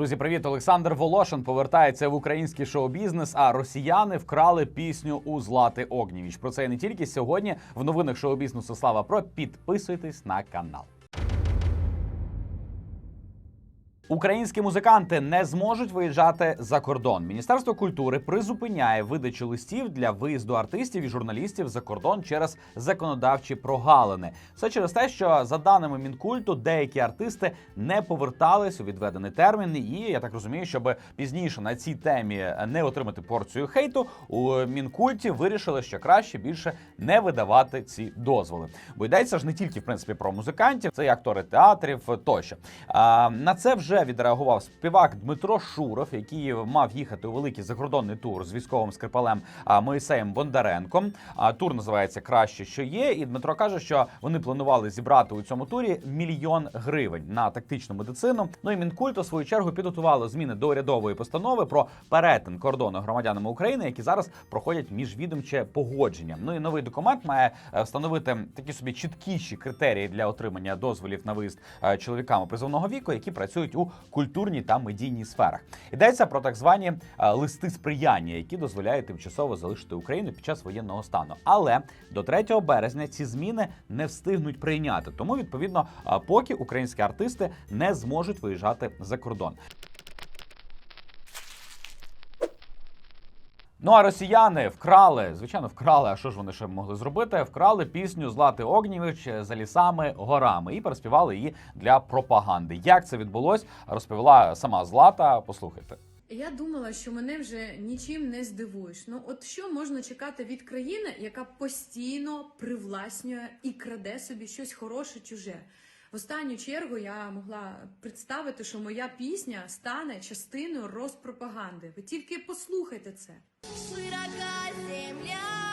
Друзі, привіт! Олександр Волошин повертається в український шоу-бізнес. А росіяни вкрали пісню у Злати Огнівіч. Про це і не тільки сьогодні. В новинах шоу-бізнесу Слава Про підписуйтесь на канал. Українські музиканти не зможуть виїжджати за кордон. Міністерство культури призупиняє видачу листів для виїзду артистів і журналістів за кордон через законодавчі прогалини. Все через те, що за даними мінкульту, деякі артисти не повертались у відведений термін. І я так розумію, щоб пізніше на цій темі не отримати порцію хейту, у мінкульті вирішили, що краще більше не видавати ці дозволи. Бо йдеться ж не тільки в принципі про музикантів, це і актори театрів тощо. А, на це вже відреагував співак Дмитро Шуров, який мав їхати у великий закордонний тур з військовим скрипалем Моїсеєм Бондаренком. Тур називається Краще, що є. І Дмитро каже, що вони планували зібрати у цьому турі мільйон гривень на тактичну медицину. Ну і Мінкульт у свою чергу підготувало зміни до урядової постанови про перетин кордону громадянами України, які зараз проходять міжвідомче погодження. Ну і новий документ має е, встановити такі собі чіткіші критерії для отримання дозволів на виїзд е, чоловіками призовного віку, які працюють у культурній та медійній сферах. Йдеться про так звані е, листи сприяння, які дозволяють тимчасово залишити Україну під час воєнного стану. Але до 3 березня ці зміни не встигнуть прийняти. Тому відповідно, е, поки українські артисти не зможуть виїжджати за кордон. Ну а росіяни вкрали, звичайно, вкрали. А що ж вони ще могли зробити? Вкрали пісню Злати Огнєвич за лісами горами і переспівали її для пропаганди. Як це відбулось, розповіла сама Злата. Послухайте. Я думала, що мене вже нічим не здивуєш. Ну, от що можна чекати від країни, яка постійно привласнює і краде собі щось хороше чуже. В останню чергу я могла представити, що моя пісня стане частиною розпропаганди. Ви тільки послухайте це. Широка земля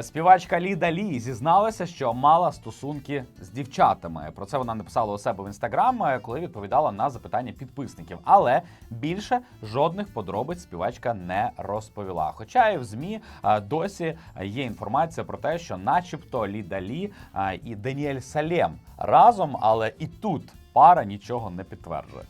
Співачка Ліда Лі зізналася, що мала стосунки з дівчатами. Про це вона написала у себе в інстаграм, е, коли відповідала на запитання підписників. Але більше жодних подробиць співачка не розповіла. Хоча і в змі е, досі є інформація про те, що, начебто, Ліда Лі е, і Даніель Салем разом, але і тут пара нічого не підтверджує.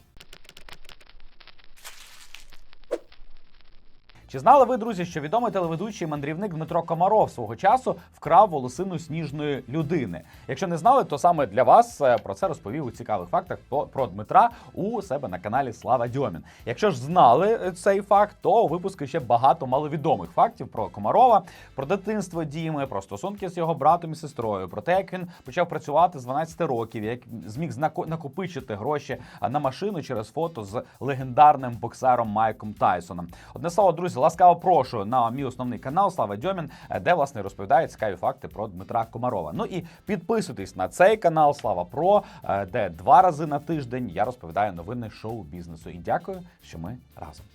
Чи знали ви, друзі, що відомий телеведучий мандрівник Дмитро Комаров свого часу вкрав волосину сніжної людини? Якщо не знали, то саме для вас е, про це розповів у цікавих фактах про, Дмитра у себе на каналі Слава Дьомін. Якщо ж знали е, цей факт, то у випуску ще багато маловідомих фактів про Комарова, про дитинство Діми, про стосунки з його братом і сестрою, про те, як він почав працювати з 12 років, як зміг накопичити гроші на машину через фото з легендарним боксером Майком Тайсоном. Одне слово, друзі, ласкаво прошу на мій основний канал Слава Дьомін, е, де власне розповідає цікаві факти про Дмитра Комарова. Ну і підписуйтесь на цей канал Слава Про, е, де два рази на тиждень я розповідаю новини шоу бізнесу. І дякую, що ми разом.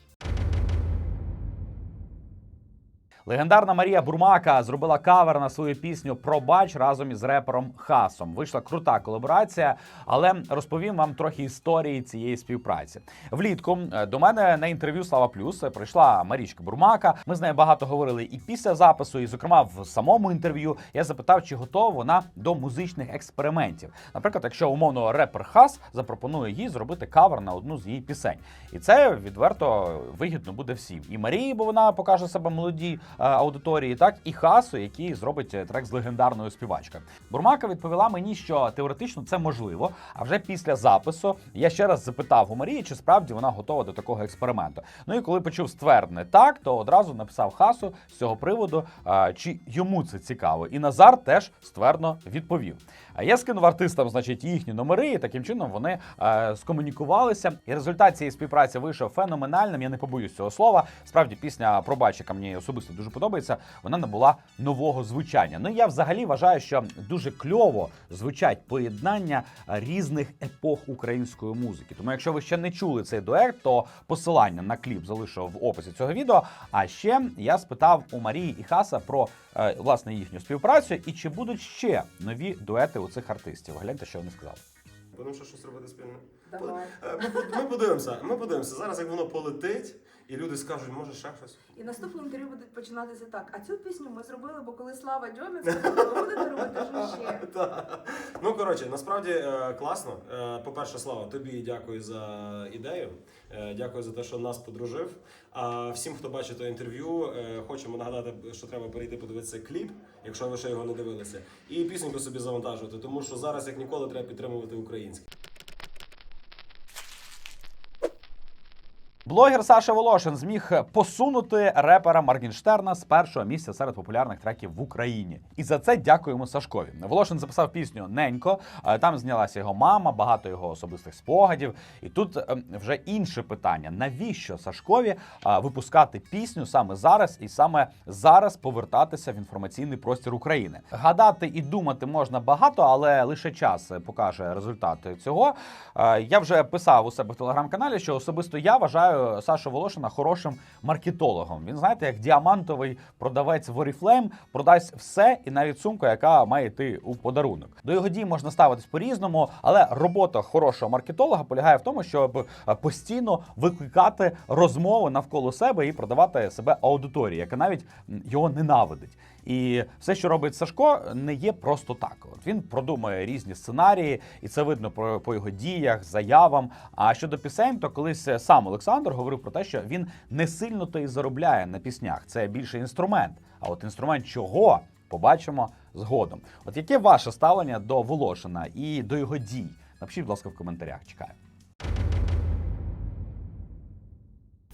Легендарна Марія Бурмака зробила кавер на свою пісню Пробач разом із репером Хасом. Вийшла крута колаборація, але розповім вам трохи історії цієї співпраці. Влітку е, до мене на інтерв'ю Слава Плюс прийшла Марічка Бурмака. Ми з нею багато говорили і після запису, і зокрема в самому інтерв'ю. Я запитав, чи готова вона до музичних експериментів. Наприклад, якщо умовно репер Хас запропонує їй зробити кавер на одну з її пісень, і це відверто вигідно буде всім. І Марії, бо вона покаже себе молоді аудиторії, так і Хасу, який зробить е, трек з легендарною співачкою. Бурмака відповіла мені, що теоретично це можливо. А вже після запису я ще раз запитав у Марії, чи справді вона готова до такого експерименту. Ну і коли почув ствердне так, то одразу написав Хасу з цього приводу, чи йому це цікаво. І Назар теж ствердно відповів. Я скинув артистам, значить, їхні номери, і таким чином вони е, скомунікувалися. І результат цієї співпраці вийшов феноменальним. Я не побоюсь цього слова. Справді, пісня пробач, яка мені особисто дуже подобається, вона набула нового звучання. Ну я взагалі вважаю, що дуже кльово звучать поєднання різних епох української музики. Тому, якщо ви ще не чули цей дует, то посилання на кліп залишу в описі цього відео. А ще я спитав у Марії і Хаса про е, власне їхню співпрацю і чи будуть ще нові дуети у цих артистів. Гляньте, що вони сказали. Будемо ще щось робити спільне. Давай. Е, ми подивимося. Ми подивимося. Зараз як воно полетить, і люди скажуть, може ще щось. І наступні інтерв'ю будуть починатися так. А цю пісню ми зробили, бо коли Слава Дьомін сказав, ви будете робити що ще. Ну коротше, насправді е, класно. Е, По-перше, Слава, тобі дякую за ідею. Е, Дякую за те, що нас подружив. А всім, хто бачить інтерв'ю, е, хочемо нагадати, що треба перейти подивитися кліп, якщо ви ще його не дивилися, і пісню собі завантажувати, тому що зараз як ніколи треба підтримувати українське. Блогер Саша Волошин зміг посунути репера Маргінштерна з першого місця серед популярних треків в Україні. І за це дякуємо Сашкові. Волошин записав пісню Ненько. е, Там знялася його мама, багато його особистих спогадів. І тут ем, вже інше питання: навіщо Сашкові е, випускати пісню саме зараз і саме зараз повертатися в інформаційний простір України? Гадати і думати можна багато, але лише час покаже результати цього. Е, Я вже писав у себе в телеграм-каналі, що особисто я вважаю Сашу Волошина хорошим маркетологом. Він знаєте, як діамантовий продавець в Oriflame продасть все і навіть сумку, яка має йти у подарунок. До його дій можна ставитись по-різному, але робота хорошого маркетолога полягає в тому, щоб е, постійно викликати розмови навколо себе і продавати себе аудиторії, яка навіть його ненавидить. І все, що робить Сашко, не є просто так. От він продумує різні сценарії, і це видно по, по його діях, заявам. А щодо пісень, то колись сам Олександр говорив про те, що він не сильно то і заробляє на піснях. Це більше інструмент. А от інструмент чого побачимо згодом. От яке ваше ставлення до Волошина і до його дій? Напишіть, будь ласка, в коментарях. Чекаю.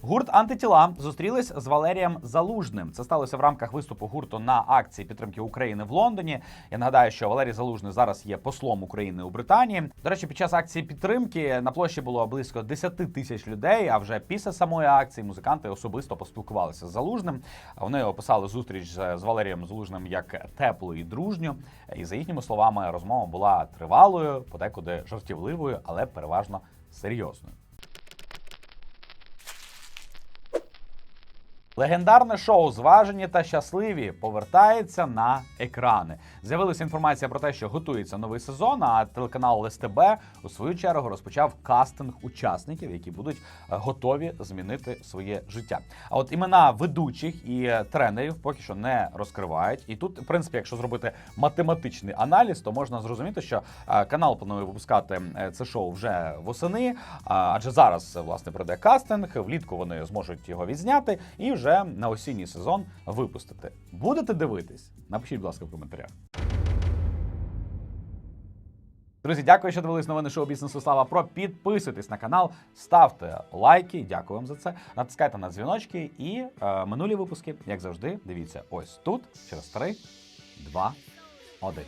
Гурт антитіла зустрілись з Валерієм Залужним. Це сталося в рамках виступу гурту на акції підтримки України в Лондоні. Я нагадаю, що Валерій Залужний зараз є послом України у Британії. До речі, під час акції підтримки на площі було близько 10 тисяч людей. А вже після самої акції музиканти особисто поспілкувалися з Залужним. Вони описали зустріч з Валерієм Залужним як теплу і дружню. І за їхніми словами, розмова була тривалою, подекуди жартівливою, але переважно серйозною. Легендарне шоу Зважені та щасливі повертається на екрани. З'явилася інформація про те, що готується новий сезон. А телеканал СТБ у свою чергу розпочав кастинг учасників, які будуть е, готові змінити своє життя. А от імена ведучих і е, тренерів поки що не розкривають. І тут, в принципі, якщо зробити математичний аналіз, то можна зрозуміти, що е, канал планує випускати це шоу вже восени. Адже зараз власне пройде кастинг, влітку вони зможуть його відзняти і вже на осінній сезон випустити. Будете дивитись? Напишіть, будь ласка, в коментарях. Друзі, дякую, що дивились новини шоу бізнесу Слава Про. Підписуйтесь на канал, ставте лайки. Дякую вам за це. Натискайте на дзвіночки і е, минулі випуски, як завжди, дивіться ось тут через 3, 2, 1.